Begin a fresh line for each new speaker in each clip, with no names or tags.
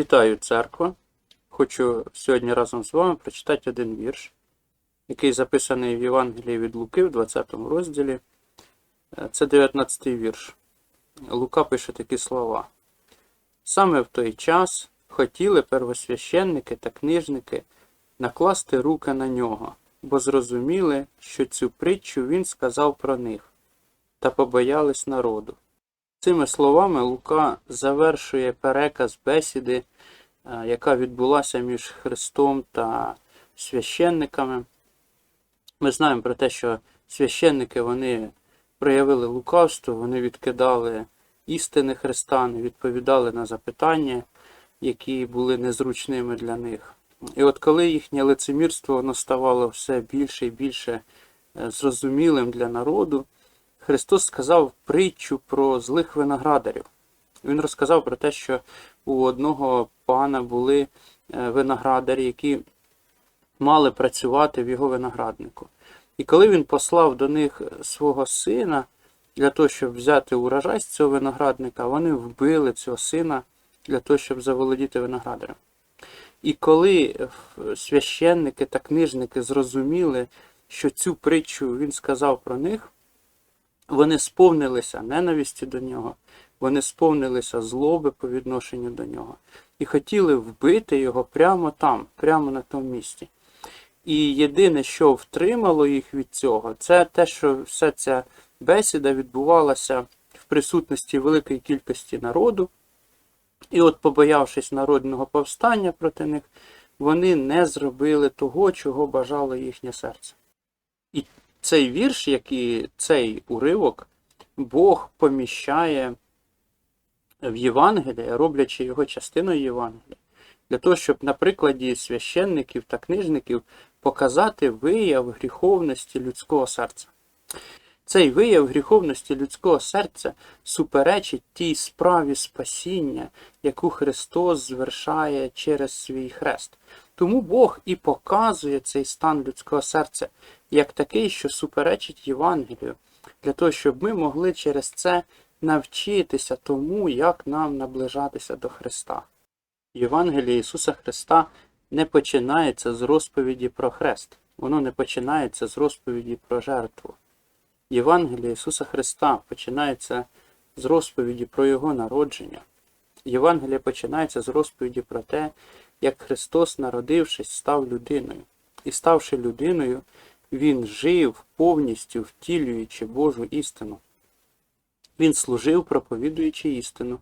Вітаю, церква! Хочу сьогодні разом з вами прочитати один вірш, який записаний в Євангелії від Луки в 20 розділі. Е, Це 19 вірш. Лука пише такі слова. Саме в той час хотіли первосвященники та книжники накласти руки на нього, бо зрозуміли, що цю притчу він сказав про них, та побоялись народу. Цими словами Лука завершує переказ бесіди, е, яка відбулася між Христом та священниками. Ми знаємо про те, що священники вони проявили лукавство, вони відкидали істини Христа, не відповідали на запитання, які були незручними для них. І от коли їхнє лицемірство воно ставало все більше і більше е, зрозумілим для народу, Христос сказав притчу про злих виноградарів. Він розказав про те, що у одного пана були е, виноградарі, які мали працювати в його винограднику. І коли він послав до них свого сина для того, щоб взяти урожай з цього виноградника, вони вбили цього сина для того, щоб заволодіти виноградарем. І коли священники та книжники зрозуміли, що цю притчу він сказав про них, вони сповнилися ненависті до нього, вони сповнилися злоби по відношенню до нього і хотіли вбити його прямо там, прямо на тому місці. І єдине, що втримало їх від цього, це те, що вся ця бесіда відбувалася в присутності великої кількості народу. І от, побоявшись народного повстання проти них, вони не зробили того, чого бажало їхнє серце. І цей вірш, як і цей уривок, Бог поміщає в Євангеліє, роблячи його частиною Євангелія, для того, щоб на прикладі священників та книжників показати вияв гріховності людського серця. Цей вияв гріховності людського серця суперечить тій справі спасіння, яку Христос звершає через свій хрест. Тому Бог і показує цей стан людського серця як такий, що суперечить Євангелію, для того, щоб ми могли через це навчитися тому, як нам наближатися до Христа. Євангеліє Ісуса Христа не починається з розповіді про хрест, воно не починається з розповіді про жертву. Євангеліє Ісуса Христа починається з розповіді про Його народження. Євангеліє починається з розповіді про те, як Христос, народившись, став людиною. І ставши людиною, Він жив повністю втілюючи Божу істину. Він служив, проповідуючи істину.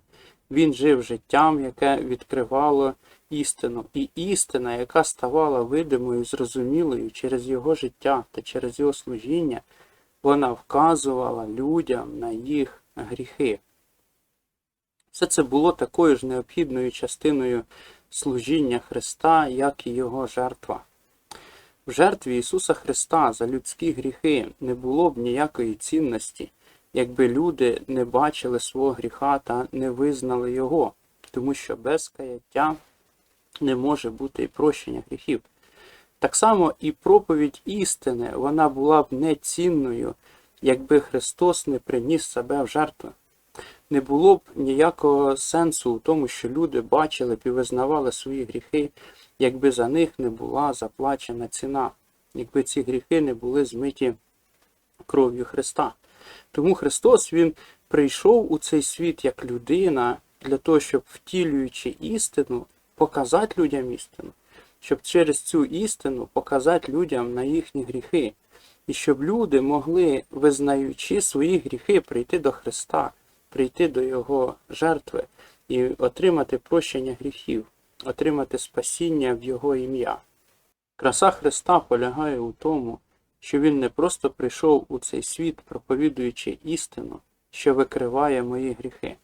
Він жив життям, яке відкривало істину, і істина, яка ставала видимою, зрозумілою через його життя та через його служіння, вона вказувала людям на їх гріхи. Все це було такою ж необхідною частиною служіння Христа, як і Його жертва. В жертві Ісуса Христа за людські гріхи не було б ніякої цінності, якби люди не бачили свого гріха та не визнали Його, тому що без каяття не може бути і прощення гріхів. Так само і проповідь істини вона була б нецінною, якби Христос не приніс себе в жертву. Не було б ніякого сенсу у тому, що люди бачили б і визнавали свої гріхи, якби за них не була заплачена ціна, якби ці гріхи не були змиті кров'ю Христа. Тому Христос Він прийшов у цей світ як людина для того, щоб втілюючи істину, показати людям істину, щоб через цю істину показати людям на їхні гріхи, і щоб люди могли, визнаючи свої гріхи, прийти до Христа, прийти до Його жертви і отримати прощення гріхів, отримати спасіння в Його ім'я. Краса Христа полягає у тому, що Він не просто прийшов у цей світ, проповідуючи істину, що викриває мої гріхи.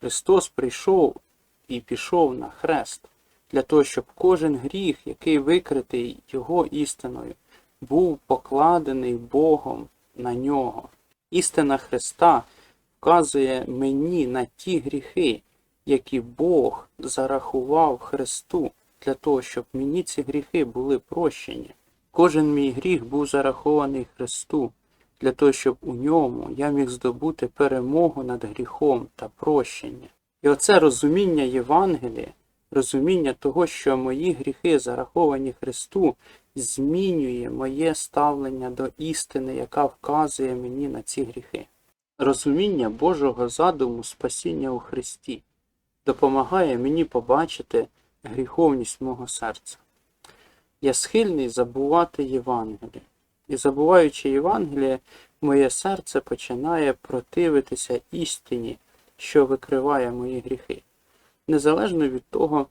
Христос прийшов і пішов на хрест для того, щоб кожен гріх, який викритий Його істиною, був покладений Богом на нього. Істина Христа вказує мені на ті гріхи, які Бог зарахував Христу, для того, щоб мені ці гріхи були прощені. Кожен мій гріх був зарахований Христу, для того, щоб у ньому я міг здобути перемогу над гріхом та прощення. І оце розуміння Євангелія, Розуміння того, що мої гріхи зараховані Христу, змінює моє ставлення до істини, яка вказує мені на ці гріхи. Розуміння Божого задуму спасіння у Христі допомагає мені побачити гріховність мого серця. Я схильний забувати Євангеліє. І забуваючи Євангеліє, моє серце починає противитися істині, що викриває мої гріхи. Незалежно від того,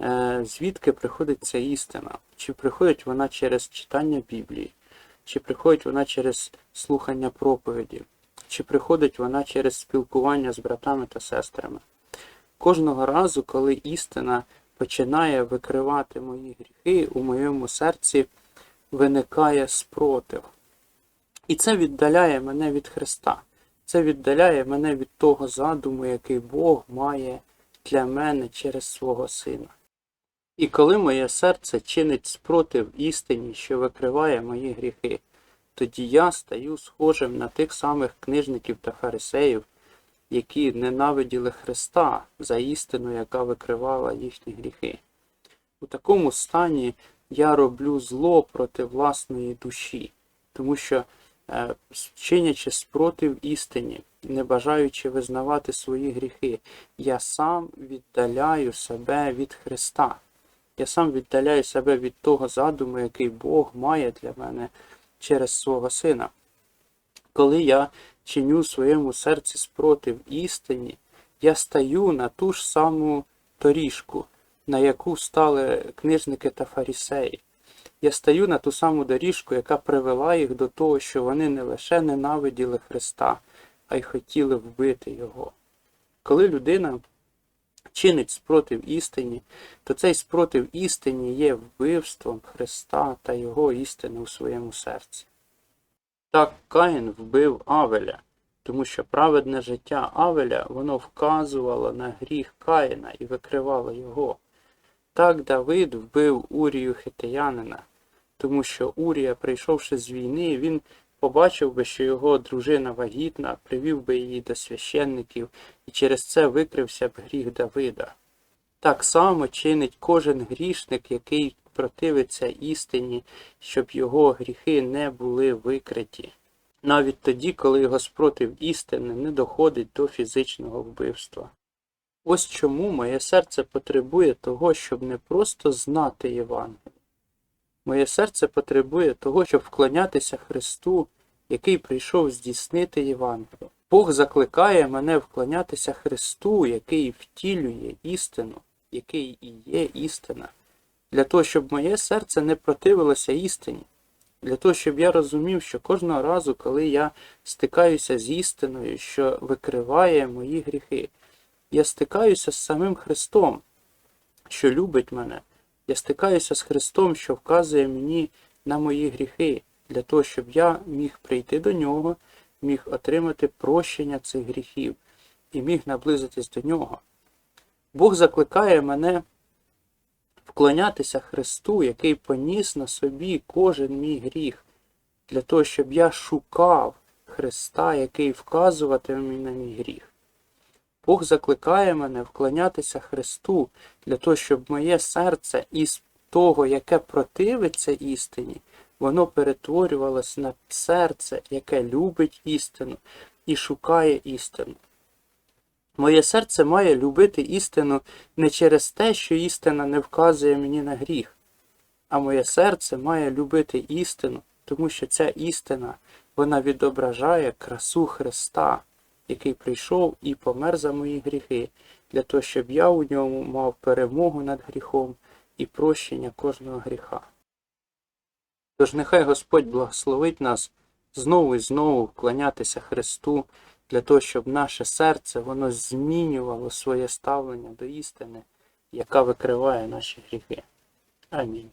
е, звідки приходить ця істина, чи приходить вона через читання Біблії, чи приходить вона через слухання проповідів, чи приходить вона через спілкування з братами та сестрами. Кожного разу, коли істина починає викривати мої гріхи, у моєму серці виникає спротив. І це віддаляє мене від Христа. Це віддаляє мене від того задуму, який Бог має для мене через свого Сина. І коли моє серце чинить спротив істині, що викриває мої гріхи, тоді я стаю схожим на тих самих книжників та фарисеїв, які ненавиділи Христа за істину, яка викривала їхні гріхи. У такому стані я роблю зло проти власної душі, тому що, е, чинячи спротив істині, не бажаючи визнавати свої гріхи, я сам віддаляю себе від Христа. Я сам віддаляю себе від того задуму, який Бог має для мене через свого Сина. Коли я чиню в своєму серці спротив істині, я стаю на ту ж саму доріжку, на яку стали книжники та фарісеї. Я стаю на ту саму доріжку, яка привела їх до того, що вони не лише ненавиділи Христа, а й хотіли вбити Його. Коли людина чинить спротив істині, то цей спротив істині є вбивством Христа та Його істини у своєму серці. Так Каїн вбив Авеля, тому що праведне життя Авеля воно вказувало на гріх Каїна і викривало його. Так Давид вбив Урію хитиянина, тому що Урія, прийшовши з війни, він побачив би, що його дружина вагітна, привів би її до священників, і через це викрився б гріх Давида. Так само чинить кожен грішник, який противиться істині, щоб його гріхи не були викриті. Навіть тоді, коли його спротив істини не доходить до фізичного вбивства. Ось чому моє серце потребує того, щоб не просто знати Євангеліє. Моє серце потребує того, щоб вклонятися Христу, який прийшов здійснити Євангелію. Бог закликає мене вклонятися Христу, який втілює істину, який і є істина, для того, щоб моє серце не противилося істині, для того, щоб я розумів, що кожного разу, коли я стикаюся з істиною, що викриває мої гріхи, я стикаюся з самим Христом, що любить мене. Я стикаюся з Христом, що вказує мені на мої гріхи, для того, щоб я міг прийти до Нього, міг отримати прощення цих гріхів і міг наблизитись до Нього. Бог закликає мене вклонятися Христу, який поніс на собі кожен мій гріх, для того, щоб я шукав Христа, який вказуватиме на мій гріх. Бог закликає мене вклонятися Христу для того, щоб моє серце із того, яке противиться істині, воно перетворювалося на серце, яке любить істину і шукає істину. Моє серце має любити істину не через те, що істина не вказує мені на гріх, а моє серце має любити істину, тому що ця істина вона відображає красу Христа, який прийшов і помер за мої гріхи, для того, щоб я у ньому мав перемогу над гріхом і прощення кожного гріха. Тож нехай Господь благословить нас знову і знову вклонятися Христу, для того, щоб наше серце воно змінювало своє ставлення до істини, яка викриває наші гріхи. Амінь.